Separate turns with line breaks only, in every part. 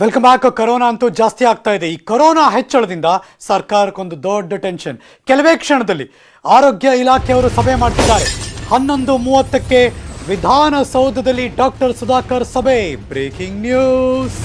Welcome back corona ಅಂತೂ ಜಾಸ್ತಿ ಆಗ್ತಾ ಇದೆ. ಈ ಕರೋನಾ ಹೆಚ್ಚಳದಿಂದ ಸರ್ಕಾರಕ್ಕೊಂದು ದೊಡ್ಡ ಟೆನ್ಷನ್ ಕೆಲವೇ ಕ್ಷಣದಲ್ಲಿ ಆರೋಗ್ಯ ಇಲಾಖೆಯವರು ಸಭೆ ಮಾಡ್ತಿದ್ದಾರೆ. ಹನ್ನೊಂದು ಮೂವತ್ತಕ್ಕೆ ವಿಧಾನಸೌಧದಲ್ಲಿ ಡಾಕ್ಟರ್ ಸುಧಾಕರ್ ಸಭೆ. ಬ್ರೇಕಿಂಗ್ ನ್ಯೂಸ್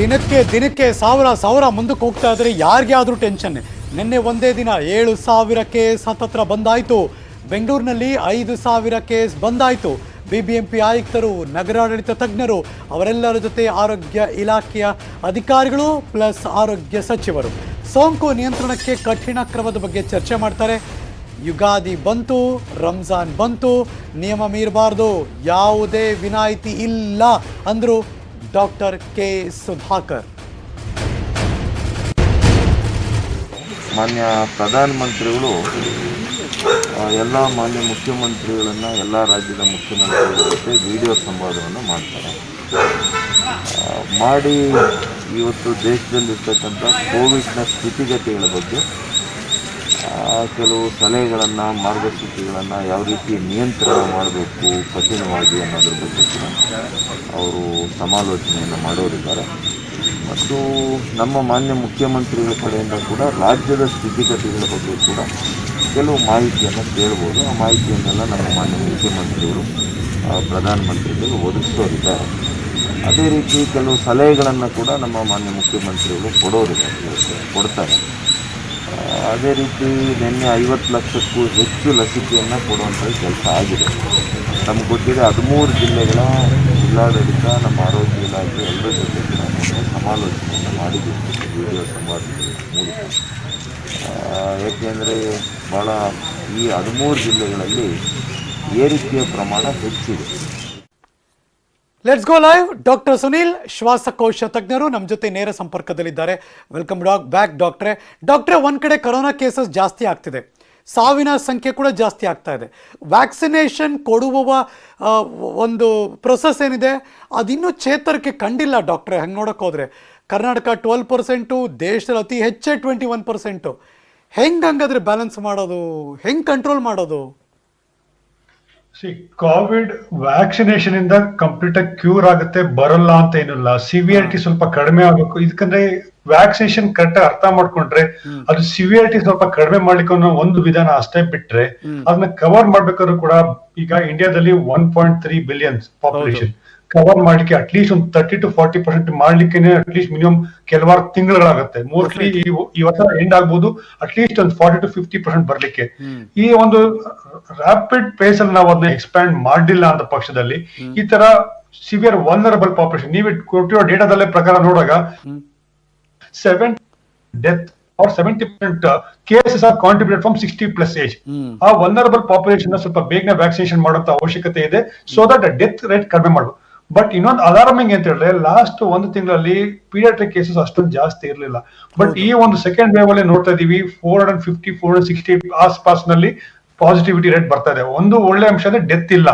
ದಿನಕ್ಕೆ ದಿನಕ್ಕೆ ಸಾವಿರ ಸಾವಿರ ಮುಂದಕ್ಕೆ ಹೋಗ್ತಾ ಇದ್ರೆ ಯಾರಿಗೆ ಆದರೂ ಟೆನ್ಷನ್ ನಿನ್ನೆ ಒಂದೇ ದಿನ ಏಳು ಸಾವಿರ ಕೇಸ್ ಹತ್ತತ್ರ ಬಂದಾಯಿತು. ಬೆಂಗಳೂರಿನಲ್ಲಿ ಐದು ಸಾವಿರ ಕೇಸ್ ಬಂದಾಯಿತು. ಬಿ ಬಿ ಎಂ ಪಿ ಆಯುಕ್ತರು, ನಗರಾಡಳಿತ ತಜ್ಞರು, ಅವರೆಲ್ಲರ ಜೊತೆ ಆರೋಗ್ಯ ಇಲಾಖೆಯ ಅಧಿಕಾರಿಗಳು ಪ್ಲಸ್ ಆರೋಗ್ಯ ಸಚಿವರು. ಸೋಂಕು ನಿಯಂತ್ರಣಕ್ಕೆ ಕಠಿಣ ಕ್ರಮದ ಬಗ್ಗೆ ಚರ್ಚೆ ಮಾಡ್ತಾರೆ. ಯುಗಾದಿ ಬಂತು, ರಂಜಾನ್ ಬಂತು, ನಿಯಮ ಮೀರಬಾರ್ದು, ಯಾವುದೇ ವಿನಾಯಿತಿ ಇಲ್ಲ ಅಂದರು ಡಾಕ್ಟರ್ ಕೆ ಸುಧಾಕರ್.
ಮಾನ್ಯ ಪ್ರಧಾನಮಂತ್ರಿಗಳು ಮಂತ್ರಿಗಳು ಎಲ್ಲ ಮಾನ್ಯ ಮುಖ್ಯಮಂತ್ರಿಗಳನ್ನು, ಎಲ್ಲ ರಾಜ್ಯದ ಮುಖ್ಯಮಂತ್ರಿಗಳ ಜೊತೆ ವಿಡಿಯೋ ಸಂವಾದವನ್ನು ಮಾಡ್ತಾರೆ. ಮಾಡಿ ಇವತ್ತು ದೇಶದಲ್ಲಿರ್ತಕ್ಕಂಥ ಕೋವಿಡ್ನ ಸ್ಥಿತಿಗತಿಗಳ ಬಗ್ಗೆ ಕೆಲವು ಸಲಹೆಗಳನ್ನು, ಮಾರ್ಗಸೂಚಿಗಳನ್ನು ಯಾವ ರೀತಿ ನಿಯಂತ್ರಣ ಮಾಡಬೇಕು, ಕಠಿಣವಾಗಿ ಅನ್ನೋದ್ರ ಬಗ್ಗೆ ಅವರು ಸಮಾಲೋಚನೆಯನ್ನು ಮಾಡೋರಿದ್ದಾರೆ. ಮತ್ತು ನಮ್ಮ ಮಾನ್ಯ ಮುಖ್ಯಮಂತ್ರಿಗಳ ಕಡೆಯಿಂದ ಕೂಡ ರಾಜ್ಯದ ಸ್ಥಿತಿಗತಿಗಳ ಬಗ್ಗೆ ಕೂಡ ಕೆಲವು ಮಾಹಿತಿಯನ್ನು ಕೇಳ್ಬೋದು. ಆ ಮಾಹಿತಿಯನ್ನೆಲ್ಲ ನಮ್ಮ ಮಾನ್ಯ ಮುಖ್ಯಮಂತ್ರಿಗಳು ಪ್ರಧಾನಮಂತ್ರಿಗಳು ಒದಗಿಸೋರಿದ್ದಾರೆ. ಅದೇ ರೀತಿ ಕೆಲವು ಸಲಹೆಗಳನ್ನು ಕೂಡ ನಮ್ಮ ಮಾನ್ಯ ಮುಖ್ಯಮಂತ್ರಿಗಳು ಕೊಡೋರಿದ್ದಾರೆ, ಕೊಡ್ತಾರೆ. ಅದೇ ರೀತಿ ನಿನ್ನೆ ಐವತ್ತು ಲಕ್ಷಕ್ಕೂ ಹೆಚ್ಚು ಲಸಿಕೆಯನ್ನು ಕೊಡುವಂಥ ಕೆಲಸ ಆಗಿದೆ. ನಮ್ಗೆ ಗೊತ್ತಿದೆ ಹದಿಮೂರು ಜಿಲ್ಲೆಗಳ ಜಿಲ್ಲಾಡಳಿತ ನಮ್ಮ ಆರೋಗ್ಯ ಇಲಾಖೆ ಎಲ್ಲರ ಜೊತೆ ನಾನು ಸಮಾಲೋಚನೆಯನ್ನು ಮಾಡಿದ್ದೀವಿ ವಿಡಿಯೋ ಸಂವಾದದ ಮೂಲಕ ಏಕೆಂದರೆ ಭಾಳ ಈ ಹದಿಮೂರು ಜಿಲ್ಲೆಗಳಲ್ಲಿ ಏರಿಕೆಯ ಪ್ರಮಾಣ ಹೆಚ್ಚಿದೆ.
Let's go live doctor Sunil ಶ್ವಾಸಕೋಶ ತಜ್ಞರು ನಮ್ಮ ಜೊತೆ ನೇರ ಸಂಪರ್ಕದಲ್ಲಿದ್ದಾರೆ. ವೆಲ್ಕಮ್ ಡಾಕ್ ಬ್ಯಾಕ್ ಡಾಕ್ಟ್ರೆ ಡಾಕ್ಟ್ರೆ ಒಂದು ಕಡೆ ಕರೋನಾ ಕೇಸಸ್ ಜಾಸ್ತಿ ಆಗ್ತಿದೆ. ಸಾವಿನ ಸಂಖ್ಯೆ ಕೂಡ ಜಾಸ್ತಿ ಆಗ್ತಾ ಇದೆ. ವ್ಯಾಕ್ಸಿನೇಷನ್ ಕೊಡುವ ಒಂದು ಪ್ರೊಸೆಸ್ ಏನಿದೆ ಅದಿನ್ನೂ ಚೇತರಿಕೆ ಕಂಡಿಲ್ಲ ಡಾಕ್ಟ್ರೆ ಹಂಗೆ ನೋಡೋಕೆ ಹೋದರೆ. ಕರ್ನಾಟಕ ಟ್ವೆಲ್ ಪರ್ಸೆಂಟು ದೇಶದಲ್ಲಿ ಅತಿ ಹೆಚ್ಚೇ ಟ್ವೆಂಟಿ ಒನ್ ಪರ್ಸೆಂಟು ಹೆಂಗೆ ಹಂಗಾದ್ರೆ ಬ್ಯಾಲೆನ್ಸ್ ಮಾಡೋದು? ಹೆಂಗೆ ಕಂಟ್ರೋಲ್ ಮಾಡೋದು?
ಸಿ ಕೋವಿಡ್ ವ್ಯಾಕ್ಸಿನೇಷನ್ ಇಂದ ಕಂಪ್ಲೀಟ್ ಆಗಿ ಕ್ಯೂರ್ ಆಗುತ್ತೆ ಬರಲ್ಲ ಅಂತ ಏನಿಲ್ಲ. ಸಿವಿಯರಿಟಿ ಸ್ವಲ್ಪ ಕಡಿಮೆ ಆಗಬೇಕು. ಇದಕ್ಕಂದ್ರೆ ವ್ಯಾಕ್ಸಿನೇಷನ್ ಕರೆಕ್ಟ್ ಅರ್ಥ ಮಾಡ್ಕೊಂಡ್ರೆ ಅದು ಸಿವಿಯರಿಟಿ ಸ್ವಲ್ಪ ಕಡಿಮೆ ಮಾಡ್ಲಿಕ್ಕೆ ಅನ್ನೋ ಒಂದು ವಿಧಾನ ಅಷ್ಟೇ ಬಿಟ್ರೆ ಅದನ್ನ ಕವರ್ ಮಾಡ್ಬೇಕಾದ್ರೂ ಕೂಡ ಈಗ ಇಂಡಿಯಾದಲ್ಲಿ one point three billion population cover ಮಾಡ್ಲಿಕ್ಕೆ ಅಟ್ಲೀಸ್ಟ್ ಒಂದು ತರ್ಟಿ ಟು ಫಾರ್ಟಿ ಪರ್ಸೆಂಟ್ ಮಾಡ್ಲಿಕ್ಕೆ ಅಟ್ಲೀಸ್ಟ್ ಮಿನಿಮಮ್ ಕೆಲವಾರು ತಿಂಗಳುಗಳಾಗುತ್ತೆ ಮೋಸ್ಟ್ಲಿ ಈ ವರ್ಷ ಎಂಡ್ ಆಗ್ಬೋದು ಅಟ್ಲೀಸ್ಟ್ ಒಂದು ಫಾರ್ಟಿ ಟು ಫಿಫ್ಟಿ ಪರ್ಸೆಂಟ್ ಬರ್ಲಿಕ್ಕೆ. ಈ ಒಂದು ರಾಪಿಡ್ ಪೇಸ್ ಅಲ್ಲಿ ನಾವು ಅದನ್ನ ಎಕ್ಸ್ಪ್ಯಾಂಡ್ ಮಾಡಲಿಲ್ಲ ಅಂತ ಪಕ್ಷದಲ್ಲಿ ಈ ತರ ಸಿವಿಯರ್ ವನ್ನರಬಲ್ ಪಾಪ್ಯುಲೇಷನ್ ನೀವು ಕೊಟ್ಟಿರೋ ಡೇಟಾದಲ್ಲೇ ಪ್ರಕಾರ ನೋಡುವಾಗ death are seventy percent cases are contribute from sixty plus age ಆ ವಲ್ನರಬಲ್ ಪಾಪ್ಯುಲೇಷನ್ ಸ್ವಲ್ಪ ಬೇಗನೆ ವ್ಯಾಕ್ಸಿನೇಷನ್ ಮಾಡುವಂತ ಅವಶ್ಯಕತೆ ಇದೆ. ಸೊ ದಟ್ ಡೆತ್ ರೇಟ್ ಕಡಿಮೆ ಮಾಡಬಹುದು ಬಟ್ ಇನ್ನೊಂದು ಅಲಾರ್ಮಿಂಗ್ ಅಂತ ಹೇಳಿದ್ರೆ ಲಾಸ್ಟ್ ಒಂದು ತಿಂಗಳಲ್ಲಿ ಪೀಡಿಯಾಟ್ರಿಕ್ ಕೇಸಸ್ ಅಷ್ಟೊಂದು ಜಾಸ್ತಿ ಇರಲಿಲ್ಲ. ಬಟ್ ಈ ಒಂದು ಸೆಕೆಂಡ್ ವೇವ್ ಅಲ್ಲಿ ನೋಡ್ತಾ ಇದೀವಿ four hundred fifty four hundred sixty ಆಸ್ಪಾಸ್ನಲ್ಲಿ positivity rate ಬರ್ತಾ ಇದೆ. ಒಂದು ಒಳ್ಳೆ ಅಂಶ ಅಂದ್ರೆ ಡೆತ್ ಇಲ್ಲ.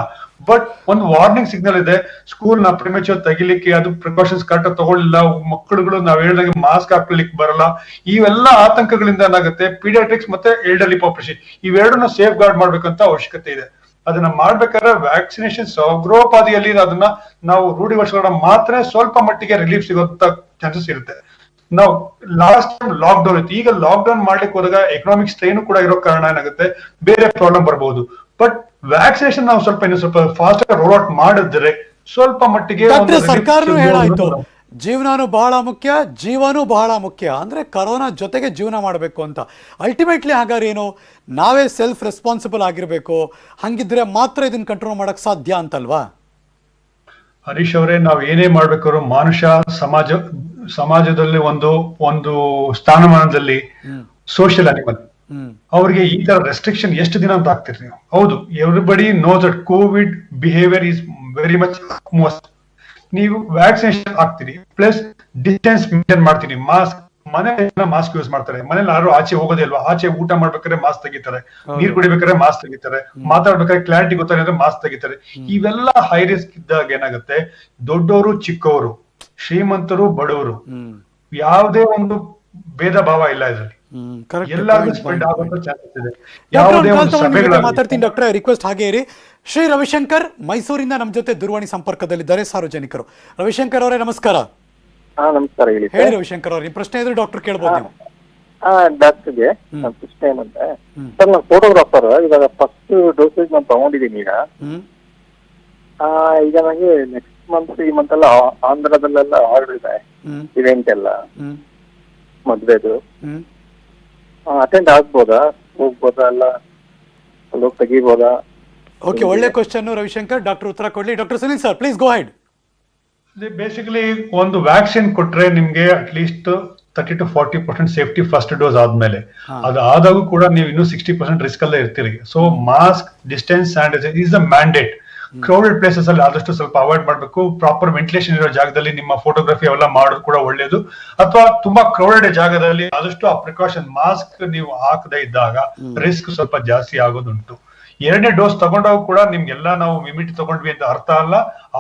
ಬಟ್ ಒಂದು ವಾರ್ನಿಂಗ್ ಸಿಗ್ನಲ್ ಇದೆ. ಸ್ಕೂಲ್ನ ಪ್ರಿಮೆಚೂರ್ ತೆಗಿಲಿಕ್ಕೆ ಅದು ಪ್ರಿಕಾಷನ್ಸ್ ಕರೆಕ್ಟ್ ತಗೊಳ್ಳಿಲ್ಲ. ಮಕ್ಕಳುಗಳು ನಾವ್ ಹೇಳಿದಾಗ ಮಾಸ್ಕ್ ಹಾಕ್ಲಿಕ್ಕೆ ಬರಲ್ಲ. ಇವೆಲ್ಲ ಆತಂಕಗಳಿಂದ ಏನಾಗುತ್ತೆ? ಪೀಡಿಯಾಟ್ರಿಕ್ಸ್ ಮತ್ತೆ ಎಲ್ಡರ್ಲಿ ಪಾಪ್ಯುಲೇಷನ್ ಇವೆರಡನ್ನ ಸೇಫ್ ಗಾರ್ಡ್ ಮಾಡ್ಬೇಕಂತ ಅವಶ್ಯಕತೆ ಇದೆ. ಅದನ್ನ ಮಾಡ್ಬೇಕಾದ್ರೆ ವ್ಯಾಕ್ಸಿನೇಷನ್ ಸೌಗ್ರೋಪಾದಿಯಲ್ಲಿ ಅದನ್ನ ನಾವು ರೂಢಿಗೊಳಿಸೋಣ ಮಾತ್ರ ಸ್ವಲ್ಪ ಮಟ್ಟಿಗೆ ರಿಲೀಫ್ ಸಿಗೋಂತ ಚಾನ್ಸಸ್ ಇರುತ್ತೆ. ನಾವು ಲಾಸ್ಟ್ ಟೈಮ್ ಲಾಕ್ ಡೌನ್ ಇತ್ತು. ಈಗ ಲಾಕ್ ಡೌನ್ ಮಾಡ್ಲಿಕ್ಕೆ ಹೋದಾಗ ಎಕನಾಮಿಕ್ ಸ್ಟ್ರೈನ್ ಕೂಡ ಇರೋ ಕಾರಣ ಏನಾಗುತ್ತೆ? ಬೇರೆ ಪ್ರಾಬ್ಲಮ್ ಬರ್ಬೋದು. ಬಟ್ ವ್ಯಾಕ್ಸಿನೇಷನ್ ನಾವು ಸ್ವಲ್ಪ ಇನ್ನು ಸ್ವಲ್ಪ ಫಾಸ್ಟ್ ಆಗಿ ರೋಲ್ ಔಟ್ ಮಾಡಿದ್ರೆ ಸ್ವಲ್ಪ ಮಟ್ಟಿಗೆ
ಸರ್ಕಾರನು ಹೇಳಾಯ್ತು. ಜೀವನನೂ ಬಹಳ ಮುಖ್ಯ ಜೀವನೂ ಬಹಳ ಮುಖ್ಯ. ಅಂದ್ರೆ ಕರೋನಾ ಜೊತೆಗೆ ಜೀವನ ಮಾಡಬೇಕು ಅಂತ. ಅಲ್ಟಿಮೇಟ್ಲಿ ಹಾಗಾದ್ರೆ ಏನು? ನಾವೇ ಸೆಲ್ಫ್ ರೆಸ್ಪಾನ್ಸಿಬಲ್ ಆಗಿರಬೇಕು. ಹಂಗಿದ್ರೆ ಮಾತ್ರ ಇದನ್ನ ಕಂಟ್ರೋಲ್ ಮಾಡಕ್ ಸಾಧ್ಯ ಅಂತಲ್ವಾ?
ಹರೀಶ್ ಅವರೇ ನಾವು ಏನೇ ಮಾಡ್ಬೇಕಾದ್ರು ಮನುಷ್ಯ ಸಮಾಜ ಸಮಾಜದಲ್ಲಿ ಒಂದು ಒಂದು ಸ್ಥಾನಮಾನದಲ್ಲಿ ಸೋಷಿಯಲ್ ಅನಿಮಲ್ ಅವ್ರಿಗೆ ಈ ತರ ರೆಸ್ಟ್ರಿಕ್ಷನ್ ಎಷ್ಟು ದಿನ ಅಂತ ಆಗ್ತಿರಿ ನೀವು? ಹೌದು everybody know that Covid behaviour is very much most ನೀವು ವ್ಯಾಕ್ಸಿನೇಷನ್ ಆಗ್ತೀರಿ ಪ್ಲಸ್ ಡಿಸ್ಟೆನ್ಸ್ ಮೇಂಟೈನ್ ಮಾಡ್ತೀನಿ ಮಾಸ್ಕ್ ಮನೆ ಮಾಸ್ಕ್ ಯೂಸ್ ಮಾಡ್ತಾರೆ. ಮನೇಲಿ ಯಾರು ಆಚೆ ಹೋಗೋದೇ ಇಲ್ವಾ? ಆಚೆ ಊಟ ಮಾಡ್ಬೇಕಾದ್ರೆ ಮಾಸ್ಕ್ ತೆಗಿತಾರೆ. ನೀರ್ ಕುಡಿಬೇಕಾದ್ರೆ ಮಾಸ್ಕ್ ತೆಗಿತಾರೆ. ಮಾತಾಡ್ಬೇಕಾದ್ರೆ ಕ್ಲಾರಿಟಿ ಗೊತ್ತಾಗಿದ್ರೆ ಮಾಸ್ಕ್ ತೆಗಿತಾರೆ. ಇವೆಲ್ಲ ಹೈ ರಿಸ್ಕ್ ಇದ್ದಾಗ ಏನಾಗುತ್ತೆ? ದೊಡ್ಡವರು ಚಿಕ್ಕವರು ಶ್ರೀಮಂತರು ಬಡವರು ಯಾವುದೇ ಒಂದು ಭೇದ ಭಾವ ಇಲ್ಲ ಇದರಲ್ಲಿ.
ಮಾತಾಡ್ತೀನಿ ಡಾಕ್ಟರ್ ರಿಕ್ವೆಸ್ಟ್ ಹಾಗೆ ಇರಿ. ಶ್ರೀ ರವಿಶಂಕರ್ ಮೈಸೂರಿಂದ ನಮ್ಮ ಜೊತೆ ದೂರವಾಣಿ ಸಂಪರ್ಕದಲ್ಲಿದ್ದಾರೆ ಸಾರ್ವಜನಿಕರು. ರವಿಶಂಕರ್ ಅವರೇ ನಮಸ್ಕಾರ.
ಹಾ ನಮಸ್ಕಾರ ಹೇಳಿ
ಹೇಳಿ ರವಿಶಂಕರ್ ಅವ್ರ ಪ್ರಶ್ನೆ ಇದ್ರೆ ಡಾಕ್ಟರ್ ಕೇಳ್ಬೋದು ನೀವು.
ಹಾ ಡಾಕ್ಟರ್ಗೆ ನನ್ನ ಪ್ರಶ್ನೆ ಏನಂದ್ರೆ ಸರ್ ನಾನು ಫೋಟೋಗ್ರಾಫರ್ ಇವಾಗ ಫಸ್ಟ್ ಡೋಸೇಜ್ ನಾನು ತಗೊಂಡಿದ್ದೀನಿ ಈಗ. ಆ, ಈಗ ನನಗೆ ನೆಕ್ಸ್ಟ್ ಮಂತ್ ಈ ಮಂತ್ ಎಲ್ಲ ಆಂಧ್ರದಲ್ಲೆಲ್ಲ ಆರ್ಡರ್ ಇದೆ. ಇವೆಂಟ್ ಎಲ್ಲ. ಮದ್ವೆದು. ಅಟೆಂಡ್ ಆಗ್ಬೋದಾ? ಹೋಗ್ಬೋದಾ ಅಲ್ಲ? ಅಲ್ಲೋಗಿ ತೆಗಿಬೋದಾ?
ಓಕೆ ಒಳ್ಳೆ ಕ್ವಶನ್ ರವಿಶಂಕರ್ ಡಾಕ್ಟರ್ ಉತ್ತರ ಕೊಡ್ಲಿ. Doctor Sunil sir please go ahead
basically ಒಂದು ವ್ಯಾಕ್ಸಿನ್ ಕೊಟ್ರೆ ನಿಮ್ಗೆ at least thirty to forty percent safety first dose ಆದ್ಮೇಲೆ. ಅದು ಆದಾಗೂ ಕೂಡ ನೀವು ಇನ್ನೂ ಸಿಕ್ಸ್ಟಿ ಪರ್ಸೆಂಟ್ ರಿಸ್ಕ್ ಅಲ್ಲೇ ಇರ್ತೀರಿ. So mask distance sanitiser is the mandate crowded places ಅಲ್ಲಿ ಆದಷ್ಟು ಸ್ವಲ್ಪ ಅವಾಯ್ಡ್ ಮಾಡಬೇಕು. ಪ್ರಾಪರ್ ವೆಂಟಿಲೇಷನ್ ಇರೋ ಜಾಗದಲ್ಲಿ ನಿಮ್ಮ ಫೋಟೋಗ್ರಫಿ ಅವೆಲ್ಲ ಮಾಡೋದು ಕೂಡ ಒಳ್ಳೇದು. ಅಥವಾ ತುಂಬಾ ಕ್ರೌಡೆಡ್ ಜಾಗದಲ್ಲಿ ಆದಷ್ಟು ಆ ಪ್ರಿಕಾಷನ್ ಮಾಸ್ಕ್ ನೀವು ಹಾಕದೇ ಇದ್ದಾಗ ರಿಸ್ಕ್ ಸ್ವಲ್ಪ ಜಾಸ್ತಿ ಆಗೋದುಂಟು. ಎರಡನೇ ಡೋಸ್ ತಗೊಂಡಾಗ ಕೂಡ ನಿಮ್ಗೆಲ್ಲ ನಾವು ಮಿಮಿಟ್ ತಗೊಂಡ್ವಿ ಅಂತ ಅರ್ಥ ಅಲ್ಲ.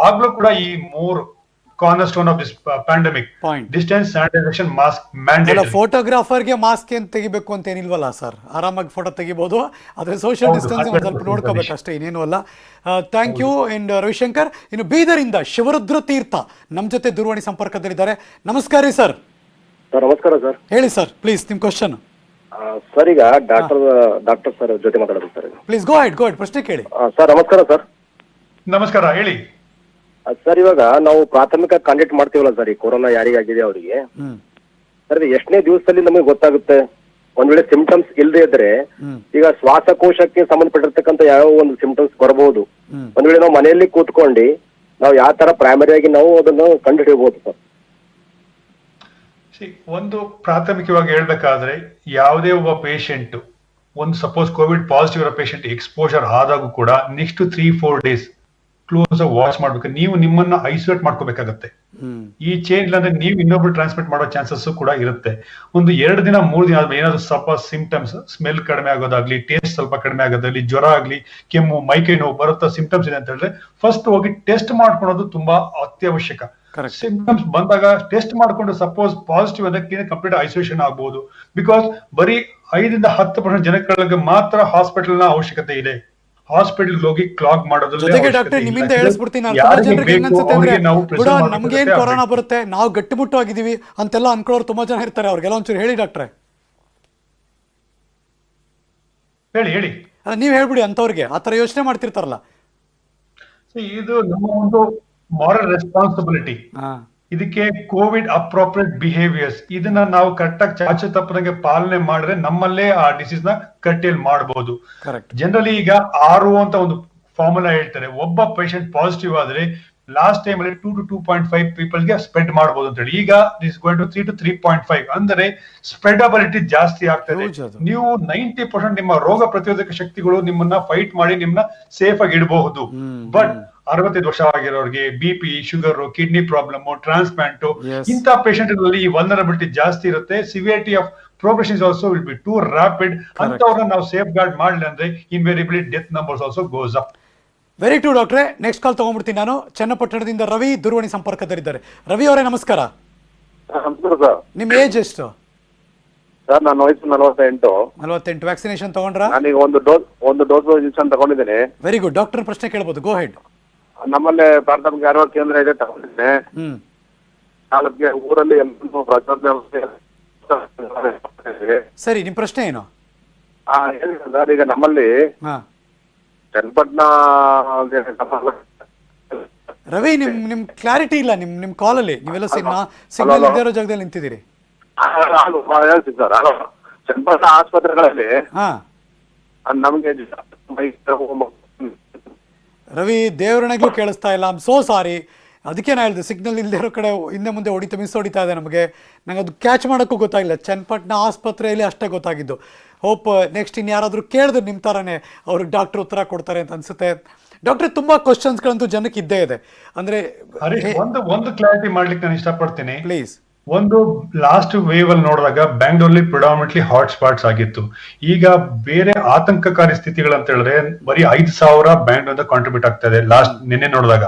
ಆಗ್ಲೂ ಕೂಡ ಈ ಮೂರು corner stone of this pandemic
Point.
Distance sanitisation mask
ಅಲ್ಲ
ಮ್ಯಾಂಡೇಟ್
ಫೋಟೋಗ್ರಾಫರ್ಗೆ ಮಾಸ್ಕ್ ಏನ್ ತೆಗಿಬೇಕು ಅಂತ ಏನಿಲ್ವಲ್ಲ ಸರ್ ಆರಾಮಾಗಿ ಫೋಟೋ ತೆಗಿಬಹುದು ಆದ್ರೆ ಸೋಷಿಯಲ್
ಡಿಸ್ಟೆನ್ಸ್
ಡಿಸ್ಟೆನ್ಸಿಂಗ್ ಸ್ವಲ್ಪ ನೋಡ್ಕೋಬೇಕು ಅಷ್ಟೇ ಇನ್ನೇನು ಅಲ್ಲ. Thank you and Ravishankar. ಇನ್ನು ಬೀದರಿಂದ ಶಿವರುದ್ರ ತೀರ್ಥ ನಮ್ಮ ಜೊತೆ ದೂರವಾಣಿ ಸಂಪರ್ಕದಲ್ಲಿದ್ದಾರೆ. ನಮಸ್ಕಾರ ರೀ ಸರ್
ಸರ್ ನಮಸ್ಕಾರ ಸರ್
ಹೇಳಿ ಸರ್ ಪ್ಲೀಸ್ ನಿಮ್ಮ ಕ್ವಶನ್
ಸರ್ ಈಗ ಡಾಕ್ಟರ್ ಡಾಕ್ಟರ್ ಸರ್ ಜೊತೆ ಮಾತಾಡೋದು sir
please go ahead go ahead ಪ್ರಶ್ನೆ ಕೇಳಿ.
ಸರ್ ನಮಸ್ಕಾರ ಸರ್
ನಮಸ್ಕಾರ ಹೇಳಿ.
ಸರ್ ಇವಾಗ ನಾವು ಪ್ರಾಥಮಿಕ ಕಾಂಟ್ಯಾಕ್ಟ್ ಮಾಡ್ತೀವಲ್ಲ ಸರ್ ಈ ಕೊರೋನಾ ಯಾರಿಗಾಗಿದೆ ಅವರಿಗೆ.
ಹ್ಮ್.
ಸರ್ ಎಷ್ಟನೇ ದಿವಸದಲ್ಲಿ ನಮಗೆ ಗೊತ್ತಾಗುತ್ತೆ? ಒಂದ್ ವೇಳೆ ಸಿಂಪ್ಟಮ್ಸ್ ಇಲ್ಲದೆ ಇದ್ರೆ
ಹ್ಮ್.
ಈಗ ಶ್ವಾಸಕೋಶಕ್ಕೆ ಸಂಬಂಧಪಟ್ಟಿರ್ತಕ್ಕಂಥ ಯಾವ ಒಂದು ಸಿಂಪ್ಟಮ್ಸ್ ಬರಬಹುದು
ಹ್ಮ್.
ಒಂದ್ ವೇಳೆ ನಾವು ಮನೆಯಲ್ಲಿ ಕೂತ್ಕೊಂಡು ನಾವು ಯಾವ ತರ ಪ್ರೈಮರಿ ಆಗಿ ನಾವು ಅದನ್ನು ಕಂಡುಹಿಡಿಯಬಹುದು ಸರ್?
See, ಒಂದು ಪ್ರಾಥಮಿಕವಾಗಿ ಹೇಳ್ಬೇಕಾದ್ರೆ ಯಾವುದೇ ಒಬ್ಬ ಪೇಷಂಟ್ ಒಂದು ಸಪೋಸ್ ಕೋವಿಡ್ ಪಾಸಿಟಿವ್ ಇರೋ ಪೇಷಂಟ್ ಎಕ್ಸ್ಪೋಜರ್ ಆದಾಗೂ ಕೂಡ next three four days close watch ಮಾಡ್ಬೇಕು. ನೀವು ನಿಮ್ಮನ್ನ ಐಸೋಲೇಟ್ ಮಾಡ್ಕೋಬೇಕಾಗತ್ತೆ. ಈ ಚೇಂಜ್ ಇಲ್ಲಾಂದ್ರೆ ನೀವು ಇನ್ನೊಬ್ರು ಟ್ರಾನ್ಸ್ಮಿಟ್ ಮಾಡೋ ಚಾನ್ಸಸ್ ಕೂಡ ಇರುತ್ತೆ. ಒಂದು ಎರಡು ದಿನ ಮೂರು ದಿನ ಆದ್ಮೇಲೆ ಏನಾದ್ರು ಸ್ವಲ್ಪ ಸಿಂಪ್ಟಮ್ಸ್ ಸ್ಮೆಲ್ ಕಡಿಮೆ ಆಗೋದಾಗ್ಲಿ ಟೇಸ್ಟ್ ಸ್ವಲ್ಪ ಕಡಿಮೆ ಆಗೋದಾಗ್ಲಿ ಜ್ವರ ಆಗ್ಲಿ ಕೆಮ್ಮು ಮೈಕೈ ನೋವು ಬರುತ್ತಾ ಸಿಂಪ್ಟಮ್ಸ್ ಇದೆ ಅಂತ ಹೇಳಿದ್ರೆ ಫಸ್ಟ್ ಹೋಗಿ ಟೆಸ್ಟ್ ಮಾಡ್ಕೊಳೋದು ತುಂಬಾ ಅತ್ಯವಶ್ಯಕ. ಸಿಂಪ್ಟಮ್ಸ್ ಬಂದಾಗ ಟೆಸ್ಟ್ ಮಾಡ್ಕೊಂಡು ಸಪೋಸ್ ಪಾಸಿಟಿವ್ ಅದಕ್ಕೆ ಕಂಪ್ಲೀಟ್ ಐಸೋಲೇಷನ್ ಆಗ್ಬಹುದು ಬಿಕಾಸ್ ಬರೀ ಐದರಿಂದ ಹತ್ತು ಪರ್ಸೆಂಟ್ ಜನಗಳಿಗೆ ಮಾತ್ರ ಹಾಸ್ಪಿಟಲ್ನ ಅವಶ್ಯಕತೆ ಇದೆ. ಹಾಸ್ಪಿಟಲ್ ಹೋಗಿ ಕ್ಲಾಗ್ ಮಾಡೋದ್ರಲ್ಲಿ
ಜೊತೆಗೆ ಡಾಕ್ಟರ್. ನಿಮ್ಮಿಂದ ಹೇಳಿಸ್ಬಿಡ್ತೀನಿ ನಾನು ಜನರಿಗೆ ಏನನ್ಸುತ್ತೆ ಅಂದ್ರೆ ಬಿಡು ನಮ್ಗೇನ್ ಕೊರೋನಾ. ಬರುತ್ತೆ ನಾವು ಗಟ್ಟಿಮುಟ್ಟವಾಗಿದ್ದೀವಿ ಅಂತೆಲ್ಲ ಅನ್ಕೊಳ್ಳೋರು ತುಂಬಾ ಜನ ಇರ್ತಾರೆ ಅವ್ರಿಗೆಲ್ಲ ಒಂಚೂರು ಹೇಳಿ ಡಾಕ್ಟ್ರೆ.
ಹೇಳಿ ಹೇಳಿ.
ಅಲ್ಲ, ನೀವ್ ಹೇಳ್ಬಿಡಿ ಅಂತವ್ರಿಗೆ ಆ ಥರ ಯೋಚನೆ ಮಾಡ್ತಿರ್ತಾರಲ್ಲ.
ಇದು ನಮ್ಮ ಒಂದು ಮಾರಲ್ ರೆಸ್ಪಾನ್ಸಿಬಿಲಿಟಿ ಇದಕ್ಕೆ ಕೋವಿಡ್ ಅಪ್ರೋಪ್ರಿಯೇಟ್ ಬಿಹೇವಿಯರ್ಸ್. ಇದನ್ನ ನಾವು ಕರೆಕ್ಟಾಗಿ ಚಾಚು ತಪ್ಪದಂಗೆ ಪಾಲನೆ ಮಾಡಿದ್ರೆ ನಮ್ಮಲ್ಲೇ ಆ ಡಿಸೀಸ್ನ ಕಟ್ಟೆಯಲ್ಲಿ ಮಾಡಬಹುದು
ಕರೆಕ್ಟ್
ಜನರಲಿ ಈಗ ಆರು ಅಂತ ಒಂದು ಫಾರ್ಮುಲಾ ಹೇಳ್ತಾರೆ. ಒಬ್ಬ ಪೇಷಂಟ್ ಪಾಸಿಟಿವ್ ಆದ್ರೆ ಲಾಸ್ಟ್ ಟೈಮ್ ಅಲ್ಲಿ two to two point five ಪೀಪಲ್ಗೆ spread ಮಾಡಬಹುದು ಅಂತ ಹೇಳಿ. ಈಗ this going to three to three point five ಅಂದ್ರೆ ಸ್ಪ್ರೆಡಬಿಲಿಟಿ ಜಾಸ್ತಿ ಆಗ್ತದೆ ನೀವು ನೈಂಟಿ ಪರ್ಸೆಂಟ್ ನಿಮ್ಮ ರೋಗ ಪ್ರತಿರೋಧಕ ಶಕ್ತಿಗಳು ನಿಮ್ಮನ್ನ ಫೈಟ್ ಮಾಡಿ ನಿಮ್ಮನ್ನ ಸೇಫ್ ಆಗಿ ಇಡಬಹುದು. ಬಟ್ ಅರವತ್ತೈದು ವರ್ಷ ಆಗಿರೋರಿಗೆ B P sugar kidney problem transplant
ಇಂತ
ಇಂಥ ಪೇಷಂಟ್ಗಳಲ್ಲಿ ಈ ವಲ್ನರಬಿಲಿಟಿ ಜಾಸ್ತಿ ಇರುತ್ತೆ. Severity of progression also will be too rapid ಅಂತವ್ರನ್ನ ನಾವು ಸೇಫ್ ಗಾರ್ಡ್ ಮಾಡಲಿ ಅಂದ್ರೆ invariably death numbers also goes up
very to ಡಾಕ್ಟ್ರೆ ನೆಕ್ಸ್ಟ್ ಕಾಲ್ ತಗೊಂಡ್ಬಿಡ್ತೀನಿ ನಾನು. ಚನ್ನಪಟ್ಟಣದಿಂದ ರವಿ ದೂರವಾಣಿ ಸಂಪರ್ಕದಲ್ಲಿದ್ದಾರೆ. ರವಿ ಅವರೇ ನಮಸ್ಕಾರ.
ನಿಮ್ ಸರ್.
ನಿಮ್ಮ ಏಜ್ ಎಷ್ಟು?
ಸರ್ ನನ್ನ ವಯಸ್ಸು ನಲವತ್ತೆಂಟು.
ನಲವತ್ತೆಂಟು. ವ್ಯಾಕ್ಸಿನೇಷನ್ ತಗೊಂಡ್ರಾ?
ನಾನೀಗ ಒಂದು ಡೋಸ್ ಒಂದು ಡೋಸ್ ಇಂಜೆಕ್ಷನ್ ತಗೊಂಡಿದ್ದೀನಿ.
ವೆರಿ ಗುಡ್ ಡಾಕ್ಟರ್ ಪ್ರಶ್ನೆ ಕೇಳಬಹುದು ಗೋ ಹೆಡ್
ನಮ್ಮಲ್ಲಿ ಪ್ರಾಥಮಿಕ ಆರೋಗ್ಯ ಕೇಂದ್ರ ಇದೆ ತಗೊಂಡಿದ್ದೆ.
ಹ್ಮ್.
ನಾಲ್ಕು ಊರಲ್ಲಿ ಎಲ್ಲರೂ ಪ್ರಚೋದನೆ
ಸರಿ ನಿಮ್ ಪ್ರಶ್ನೆ ಏನು?
ಆ, ಸರ್ ಈಗ ನಮ್ಮಲ್ಲಿ
ಹಾ.
ಚನ್ನಪಟ್ಟಣ
ರವಿ ನಿಮ್ ನಿಮ್ ಕ್ಲಾರಿಟಿ ಇಲ್ಲ ನಿಮ್ ನಿಮ್ ಕಾಲಲ್ಲಿ ನೀವೆಲ್ಲ ಸಿಗ್ನಲ್ ಇರೋ ಜಾಗದಲ್ಲಿ ನಿಂತಿದ್ದೀರಿ.
ಹೇಳ್ತೀನಿ ಸರ್ ಹಲೋ ಚನ್ನಪಟ್ಟಣ ಆಸ್ಪತ್ರೆಗಳಲ್ಲಿ
ಹಾ.
ನಮಗೆ
ರವಿ ದೇವರಣೆಗೂ ಕೇಳಿಸ್ತಾ ಇಲ್ಲ. ಆಮ್ ಸೋ ಸಾರಿ ಅದಕ್ಕೆ ನಾ ಹೇಳಿದೆ ಸಿಗ್ನಲ್ ಇಲ್ಲದೆ ಇರೋ ಕಡೆ ಹಿಂದೆ ಮುಂದೆ ಹೊಡಿತಾ ಮಿಸ್ ಹೊಡಿತಾ ಇದೆ ನಮಗೆ. ನಂಗೆ ಅದು ಕ್ಯಾಚ್ ಮಾಡೋಕ್ಕೂ ಗೊತ್ತಾಗಿಲ್ಲ ಚನ್ನಪಟ್ಟಣ ಆಸ್ಪತ್ರೆಯಲ್ಲಿ ಅಷ್ಟೇ ಗೊತ್ತಾಗಿದ್ದು. ಹೋಪ್ ನೆಕ್ಸ್ಟ್ ಇನ್ನು ಯಾರಾದರೂ ಕೇಳಿದ್ರು ನಿಮ್ಮ ಥರನೇ ಅವ್ರಿಗೆ ಡಾಕ್ಟ್ರ್ ಉತ್ತರ ಕೊಡ್ತಾರೆ ಅಂತ ಅನ್ಸುತ್ತೆ. ಡಾಕ್ಟ್ರೆ ತುಂಬ ಕ್ವಶನ್ಸ್ಗಳಂತೂ ಜನಕ್ಕೆ ಇದ್ದೇ ಇದೆ. ಅಂದರೆ
ಒಂದು ಒಂದು ಕ್ಲಾರಿಟಿ ಮಾಡ್ಲಿಕ್ಕೆ ನಾನು ಇಷ್ಟಪಡ್ತೀನಿ.
ಪ್ಲೀಸ್
ಒಂದು ಲಾಸ್ಟ್ ವೇವ್ ಅಲ್ಲಿ ನೋಡಿದಾಗ ಬ್ಯಾಂಗ್ಳೂರ್ಲಿ ಪ್ರಿಡಾಮಿನೆಂಟ್ಲಿ ಹಾಟ್ ಸ್ಪಾಟ್ಸ್ ಆಗಿತ್ತು. ಈಗ ಬೇರೆ ಆತಂಕಕಾರಿ ಸ್ಥಿತಿಗಳಂತ ಹೇಳಿದ್ರೆ ಬರೀ ಐದು ಸಾವಿರ ಬ್ಯಾಂಗ್ಳೂರ್ ಕಾಂಟ್ರಿಬ್ಯೂಟ್ ಆಗ್ತಾ ಇದೆ ಲಾಸ್ಟ್ ನಿನ್ನೆ ನೋಡಿದಾಗ.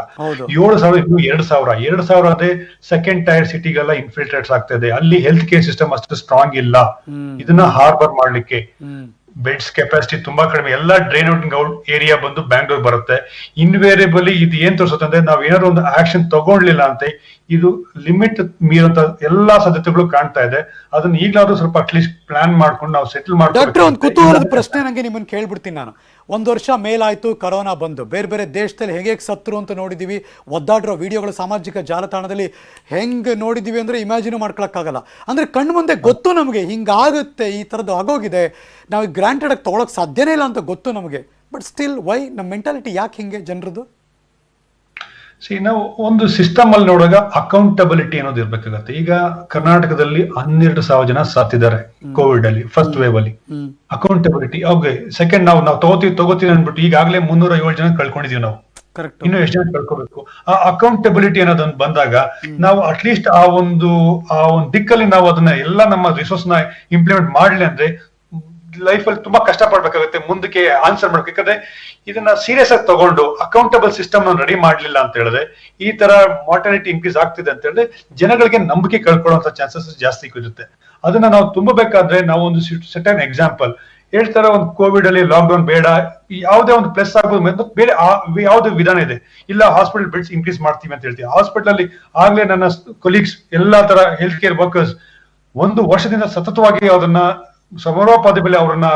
ಏಳು ಸಾವಿರ ಇನ್ನು ಎರಡ್ ಸಾವಿರ. ಎರಡ್ ಸಾವಿರ ಅದೇ ಸೆಕೆಂಡ್ ಟೈರ್ ಸಿಟಿಗೆಲ್ಲ ಇನ್ಫಿಲ್ಟ್ರೇಟ್ಸ್ ಆಗ್ತಾ ಇದೆ. ಅಲ್ಲಿ ಹೆಲ್ತ್ ಕೇರ್ ಸಿಸ್ಟಮ್ ಅಷ್ಟು ಸ್ಟ್ರಾಂಗ್ ಇಲ್ಲ. ಇದನ್ನ ಹಾರ್ಬರ್ ಮಾಡ್ಲಿಕ್ಕೆ. ಬೆಡ್ಸ್ ಕೆಪಾಸಿಟಿ ತುಂಬಾ ಕಡಿಮೆ. ಎಲ್ಲ ಡ್ರೈನ್ ಔಟ್ ಔಟ್ ಏರಿಯಾ ಬಂದು ಬ್ಯಾಂಗ್ಳೂರ್ ಬರುತ್ತೆ. ಇನ್ವೇರಿಯಬಲಿ ಇದು ಏನ್ ತೋರಿಸುತ್ತೆ ಅಂದ್ರೆ ನಾವು ಏನಾದ್ರು ಒಂದು ಆಕ್ಷನ್ ತಗೊಳ್ಲಿಲ್ಲ ಅಂತ ಇದು ಲಿಮಿಟ್ ಮೀರಂತ ಎಲ್ಲಾ ಸಾಧ್ಯತೆಗಳು ಕಾಣ್ತಾ ಇದೆ. ಅದನ್ನ ಈಗಲಾದ್ರೂ ಸ್ವಲ್ಪ ಅಟ್ಲೀಸ್ಟ್ ಪ್ಲಾನ್ ಮಾಡ್ಕೊಂಡು ನಾವು ಸೆಟಲ್
ಒಂದು
ಮಾಡ್ಕೊಂಡು
ಕುತೂಹಲದ ಪ್ರಶ್ನೆ ನಂಗೆ ನಿಮ್ಮನ್ನ ಕೇಳ್ಬಿಡ್ತೀನಿ ನಾನು. ಒಂದು ವರ್ಷ ಮೇಲಾಯಿತು ಕರೋನಾ ಬಂದು. ಬೇರೆ ಬೇರೆ ದೇಶದಲ್ಲಿ ಹೇಗೆ ಸತ್ರು ಅಂತ ನೋಡಿದ್ದೀವಿ ಒದ್ದಾಡಿರೋ ವಿಡಿಯೋಗಳು ಸಾಮಾಜಿಕ ಜಾಲತಾಣದಲ್ಲಿ ಹೆಂಗೆ ನೋಡಿದ್ದೀವಿ ಅಂದರೆ ಇಮ್ಯಾಜಿನ್ ಮಾಡ್ಕೊಳಕ್ಕಾಗಲ್ಲ. ಅಂದರೆ ಕಣ್ಣು ಮುಂದೆ ಗೊತ್ತು ನಮಗೆ, ಹಿಂಗಾಗುತ್ತೆ, ಈ ಥರದ್ದು ಆಗೋಗಿದೆ. ನಾವು ಗ್ರ್ಯಾಂಟೆಡಾಗಿ ತೊಗೊಳಕ್ಕೆ ತೊಗೊಳಕ್ ಸಾಧ್ಯನೇ ಇಲ್ಲ ಅಂತ ಗೊತ್ತು ನಮಗೆ. ಬಟ್ ಸ್ಟಿಲ್, ವೈ ನಮ್ಮ ಮೆಂಟಾಲಿಟಿ ಯಾಕೆ ಹಿಂಗೆ ಜನರದ್ದು
ಸಿ ನಾವು ಒಂದು ಸಿಸ್ಟಮ್ ಅಲ್ಲಿ ನೋಡುವಾಗ ಅಕೌಂಟಬಿಲಿಟಿ ಅನ್ನೋದು ಇರ್ಬೇಕಾಗತ್ತೆ. ಈಗ ಕರ್ನಾಟಕದಲ್ಲಿ ಹನ್ನೆರಡು ಸಾವಿರ ಜನ ಸತ್ತಿದ್ದಾರೆ ಕೋವಿಡ್ ಅಲ್ಲಿ ಫಸ್ಟ್ ವೇವ್ ಅಲ್ಲಿ. ಅಕೌಂಟಬಿಲಿಟಿ ಓಕೆ ಸೆಕೆಂಡ್ ನಾವು ನಾವು ತಗೋತೀವಿ ತಗೋತೀವಿ ಅಂದ್ಬಿಟ್ಟು ಈಗಾಗಲೇ ಮುನ್ನೂರ ಏಳು ಜನ ಕಳ್ಕೊಂಡಿದೀವಿ ನಾವು. ಇನ್ನು ಎಷ್ಟು ಜನ ಕಳ್ಕೋಬೇಕು? ಆ ಅಕೌಂಟಬಿಲಿಟಿ ಅನ್ನೋದೊಂದು ಬಂದಾಗ ನಾವು ಅಟ್ಲೀಸ್ಟ್ ಆ ಒಂದು ಆ ಒಂದು ದಿಕ್ಕಲ್ಲಿ ನಾವು ಅದನ್ನ ಎಲ್ಲ ನಮ್ಮ ರಿಸೋರ್ಸ್ನ ಇಂಪ್ಲಿಮೆಂಟ್ ಮಾಡ್ಲಿ ಅಂದ್ರೆ ಲೈಫ್ ಅಲ್ಲಿ ತುಂಬಾ ಕಷ್ಟ ಪಡ್ಬೇಕಾಗುತ್ತೆ ಮುಂದಕ್ಕೆ ಆನ್ಸರ್ ಮಾಡ್ಬೇಕು. ಯಾಕಂದ್ರೆ ಇದನ್ನ ಸೀರಿಯಸ್ ಆಗಿ ತಗೊಂಡು ಅಕೌಂಟಬಲ್ ಸಿಸ್ಟಮ್ ರೆಡಿ ಮಾಡ್ಲಿಲ್ಲ ಅಂತ ಹೇಳಿದ್ರೆ, ಈ ತರ ಮಾರ್ಟಾಲಿಟಿ ಇನ್ಕ್ರೀಸ್ ಆಗ್ತಿದೆ ಅಂತ ಹೇಳಿದ್ರೆ, ಜನಗಳಿಗೆ ನಂಬಿಕೆ ಕಳ್ಕೊಳ್ಳುವಂತ ಚಾನ್ಸಸ್ ಜಾಸ್ತಿ ಇರುತ್ತೆ ಅದನ್ನ ನಾವು ತುಂಬಬೇಕಾದ್ರೆ ನಾವು ಒಂದು ಸೆಟ್ ಆನ್ ಎಕ್ಸಾಂಪಲ್ ಹೇಳ್ತಾರೆ ಒಂದು ಕೋವಿಡ್ ಅಲ್ಲಿ ಲಾಕ್ ಡೌನ್ ಬೇಡ ಯಾವುದೇ ಒಂದು ಪ್ಲಸ್ ಆಗ್ಬೋದು ಬೇರೆ ಯಾವುದೇ ವಿಧಾನ ಇದೆ. ಇಲ್ಲ ಹಾಸ್ಪಿಟಲ್ ಬೆಡ್ಸ್ ಇನ್ಕ್ರೀಸ್ ಮಾಡ್ತೀವಿ ಅಂತ ಹೇಳ್ತೀವಿ. ಹಾಸ್ಪಿಟಲ್ ಅಲ್ಲಿ ಆಗ್ಲೇ ನನ್ನ ಕೊಲೀಗ್ಸ್ ಎಲ್ಲಾ ತರ ಹೆಲ್ತ್ ಕೇರ್ ವರ್ಕರ್ಸ್ ಒಂದು ವರ್ಷದಿಂದ ಸತತವಾಗಿ ಅದನ್ನ ಸಮರೋಪಾದಿ ಬೆಲೆ ಅವರನ್ನ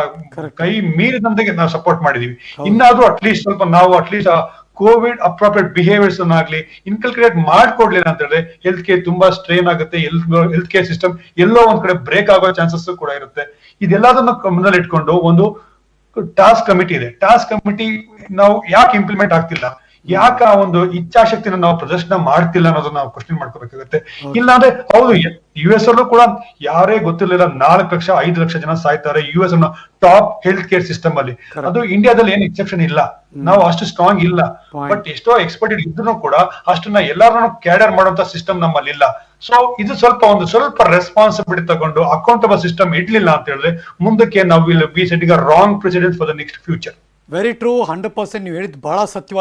ಕೈ ಮೀರಿದಂತೆಗೆ ನಾವು ಸಪೋರ್ಟ್ ಮಾಡಿದೀವಿ. ಇನ್ನಾದ್ರೂ ಅಟ್ಲೀಸ್ಟ್ ಸ್ವಲ್ಪ ನಾವು ಅಟ್ಲೀಸ್ಟ್ ಆ ಕೋವಿಡ್ ಅಪ್ರಾಪ್ರಿಯೇಟ್ ಬಿಹೇವಿಯರ್ಸ್ ಆಗ್ಲಿ ಇನ್ಕಲ್ಕುಲೇಟ್ ಮಾಡ್ಕೊಡ್ಲಿಲ್ಲ ಅಂತ ಹೇಳಿದ್ರೆ ಹೆಲ್ತ್ ಕೇರ್ ತುಂಬಾ ಸ್ಟ್ರೈನ್ ಆಗುತ್ತೆ ಹೆಲ್ತ್ ಕೇರ್ ಸಿಸ್ಟಮ್ ಎಲ್ಲೋ ಒಂದ್ ಕಡೆ ಬ್ರೇಕ್ ಆಗೋ ಚಾನ್ಸಸ್ ಕೂಡ ಇರುತ್ತೆ. ಇದೆಲ್ಲದನ್ನ ಗಮನದಲ್ಲಿ ಇಟ್ಕೊಂಡು ಒಂದು ಟಾಸ್ಕ್ ಕಮಿಟಿ ಇದೆ. ಟಾಸ್ಕ್ ಕಮಿಟಿ ನಾವು ಯಾಕೆ ಇಂಪ್ಲಿಮೆಂಟ್ ಆಗ್ತಿಲ್ಲ? ಯಾಕೆ ಆ ಒಂದು ಇಚ್ಛಾಶಕ್ತಿನ ನಾವು ಪ್ರದರ್ಶನ ಮಾಡ್ತಿಲ್ಲ ಅನ್ನೋದನ್ನ ನಾವು ಕ್ವಶನ್ ಮಾಡ್ಕೋಬೇಕಾಗುತ್ತೆ. ಇಲ್ಲಾಂದ್ರೆ ಹೌದು ಯು ಎಸ್ ಅಲ್ಲೂ ಕೂಡ ಯಾರೇ ಗೊತ್ತಿರಲಿಲ್ಲ ನಾಲ್ಕು ಲಕ್ಷ ಐದು ಲಕ್ಷ ಜನ ಸಾಯ್ತಾರೆ ಯು ಎಸ್ ಅನ್ನೋ ಟಾಪ್ ಹೆಲ್ತ್ ಕೇರ್ ಸಿಸ್ಟಮ್ ಅಲ್ಲಿ ಅದು ಇಂಡಿಯಾದಲ್ಲಿ ಏನು ಎಕ್ಸೆಪ್ಷನ್ ಇಲ್ಲ. ನಾವು ಅಷ್ಟು ಸ್ಟ್ರಾಂಗ್ ಇಲ್ಲ. ಬಟ್ ಎಷ್ಟೋ ಎಕ್ಸ್ಪರ್ಟ್ ಇದ್ರು ಕೂಡ ಅಷ್ಟನ್ನ ಎಲ್ಲಾರನ್ನು ಕ್ಯಾಡರ್ ಮಾಡುವಂತ ಸಿಸ್ಟಮ್ ನಮ್ಮಲ್ಲಿ ಇಲ್ಲ. ಸೊ ಇದು ಸ್ವಲ್ಪ ಒಂದು ಸ್ವಲ್ಪ ರೆಸ್ಪಾನ್ಸಿಬಿಲಿಟಿ ತಗೊಂಡು ಅಕೌಂಟಬಲ್ ಸಿಸ್ಟಮ್ ಇಡ್ಲಿಲ್ಲ ಅಂತ ಹೇಳಿದ್ರೆ ಮುಂದಕ್ಕೆ ನಾವು will be setting wrong precedent for the next future
very true hundred percent ನೀವು ಹೇಳಿದ್ ಬಹಳ ಸತ್ಯವಾದ